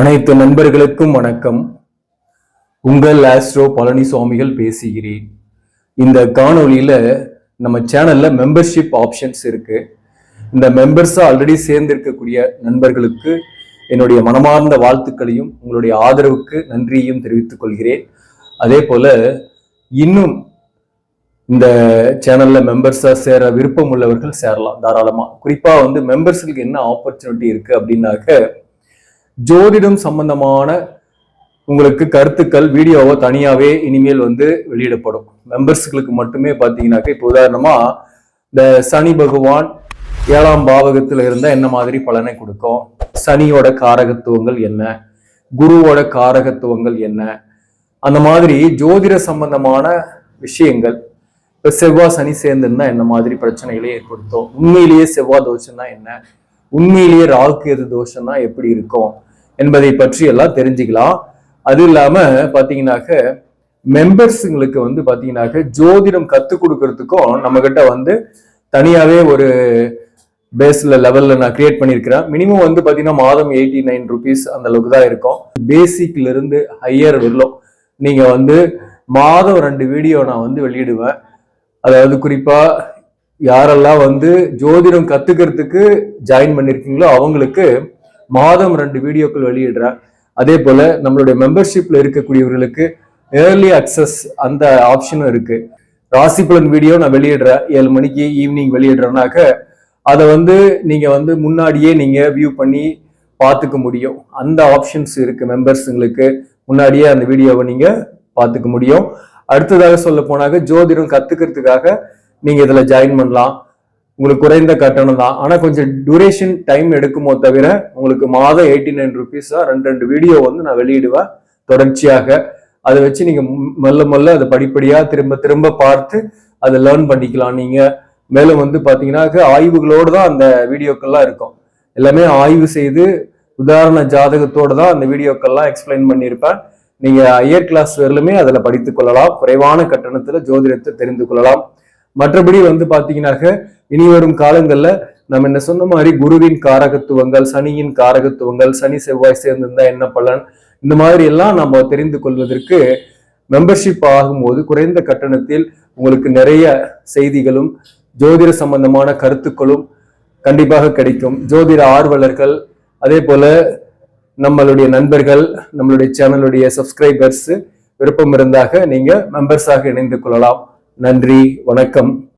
அனைத்து நண்பர்களுக்கும் வணக்கம். உங்கள் ஆஸ்ட்ரோ பழனி சுவாமிகள் பேசுகிறேன். இந்த காணொலியில் நம்ம சேனல்ல மெம்பர்ஷிப் ஆப்ஷன்ஸ் இருக்கு. இந்த மெம்பர்ஸாக ஆல்ரெடி சேர்ந்திருக்கக்கூடிய நண்பர்களுக்கு என்னுடைய மனமார்ந்த வாழ்த்துக்களையும் உங்களுடைய ஆதரவுக்கு நன்றியையும் தெரிவித்துக் கொள்கிறேன். அதே போல இன்னும் இந்த சேனல்ல மெம்பர்ஸா சேர விருப்பம் உள்ளவர்கள் சேரலாம் தாராளமா. குறிப்பா வந்து மெம்பர்ஸுக்கு என்ன ஆப்பர்ச்சுனிட்டி இருக்கு அப்படின்னாக்க ஜோதிடம் சம்பந்தமான உங்களுக்கு கருத்துக்கள் வீடியோவோ தனியாகவே இனிமேல் வந்து வெளியிடப்படும். மெம்பர்ஸ்களுக்கு மட்டுமே பார்த்தீங்கன்னாக்க இப்போ உதாரணமாக இந்த சனி பகவான் ஏழாம் பாவகத்தில் இருந்தால் என்ன மாதிரி பலனை கொடுக்கும்? சனியோட காரகத்துவங்கள் என்ன? குருவோட காரகத்துவங்கள் என்ன? அந்த மாதிரி ஜோதிட சம்பந்தமான விஷயங்கள். இப்போ செவ்வாய் சனி சேர்ந்துருந்தா என்ன மாதிரி பிரச்சனைகளை ஏற்படுத்தும்? உண்மையிலேயே செவ்வாய் தோஷம்னா என்ன? உண்மையிலேயே ராகு எது தோஷம்னா எப்படி இருக்கும் என்பதை பற்றி எல்லாம் தெரிஞ்சுக்கலாம். அது இல்லாம பாத்தீங்கன்னாக்க மெம்பர்ஸுங்களுக்கு வந்து பாத்தீங்கன்னாக்க ஜோதிடம் கத்துக் கொடுக்கறதுக்கும் நம்ம கிட்ட வந்து தனியாவே ஒரு பேஸ்ல லெவல்ல நான் கிரியேட் பண்ணியிருக்கிறேன். மினிமம் வந்து பாத்தீங்கன்னா மாதம் எயிட்டி நைன் ருபீஸ் அந்த அளவுக்கு தான் இருக்கும். பேசிக்ல இருந்து ஹையர் வரலும் நீங்க வந்து மாதம் ரெண்டு வீடியோ நான் வந்து வெளியிடுவேன். அதாவது குறிப்பா யாரெல்லாம் வந்து ஜோதிடம் கத்துக்கிறதுக்கு ஜாயின் பண்ணிருக்கீங்களோ அவங்களுக்கு மாதம் ரெண்டு வீடியோக்கள் வெளியிடுறேன். அதே போல நம்மளுடைய மெம்பர்ஷிப்ல இருக்கக்கூடியவர்களுக்கு ஏர்லி அக்சஸ் அந்த ஆப்ஷனும் இருக்கு. ராசி பலன் வீடியோ நான் வெளியிடுறேன். ஏழு மணிக்கு ஈவினிங் வெளியிடுறேன்னாக்க அதை வந்து நீங்க வந்து முன்னாடியே நீங்க வியூ பண்ணி பார்த்துக்க முடியும். அந்த ஆப்ஷன்ஸ் இருக்கு மெம்பர்ஸுங்களுக்கு முன்னாடியே அந்த வீடியோவை நீங்க பார்த்துக்க முடியும். அடுத்ததாக சொல்ல போனாக்க ஜோதிடம் கத்துக்கிறதுக்காக நீங்கள் இதில் ஜாயின் பண்ணலாம். உங்களுக்கு குறைந்த கட்டணம் தான். ஆனால் கொஞ்சம் டூரேஷன் டைம் எடுக்குமோ தவிர உங்களுக்கு மாதம் எயிட்டி நைன் ருபீஸாக ரெண்டு ரெண்டு வீடியோ வந்து நான் வெளியிடுவேன் தொடர்ச்சியாக. அதை வச்சு நீங்கள் மெல்ல மெல்ல அதை படிப்படியாக திரும்ப திரும்ப பார்த்து அதை லேர்ன் பண்ணிக்கலாம் நீங்கள் மேலும் வந்து பார்த்தீங்கன்னாக்க ஆய்வுகளோடு தான் அந்த வீடியோக்கள்லாம் இருக்கும். எல்லாமே ஆய்வு செய்து உதாரண ஜாதகத்தோடு தான் அந்த வீடியோக்கள்லாம் எக்ஸ்பிளைன் பண்ணியிருப்பேன். நீங்கள் ஐயர் கிளாஸ் வரலுமே அதில் படித்துக் கொள்ளலாம். குறைவான கட்டணத்தில் ஜோதிடத்தை தெரிந்து கொள்ளலாம். மற்றபடி வந்து பாத்தீங்கன்னாக்க இனி வரும் காலங்கள்ல நம்ம என்ன சொன்ன மாதிரி குருவின் காரகத்துவங்கள் சனியின் காரகத்துவங்கள் சனி செவ்வாய் சேர்ந்திருந்தா என்ன பலன்? இந்த மாதிரி எல்லாம் நம்ம தெரிந்து கொள்வதற்கு மெம்பர்ஷிப் ஆகும்போது குறைந்த கட்டணத்தில் உங்களுக்கு நிறைய செய்திகளும் ஜோதிட சம்பந்தமான கருத்துக்களும் கண்டிப்பாக கிடைக்கும். ஜோதிட ஆர்வலர்கள் அதே போல நம்மளுடைய நண்பர்கள் நம்மளுடைய சேனலுடைய சப்ஸ்கிரைபர்ஸ் விருப்பம் இருந்தாக நீங்க மெம்பர்ஸாக இணைந்து கொள்ளலாம். நன்றி வணக்கம்.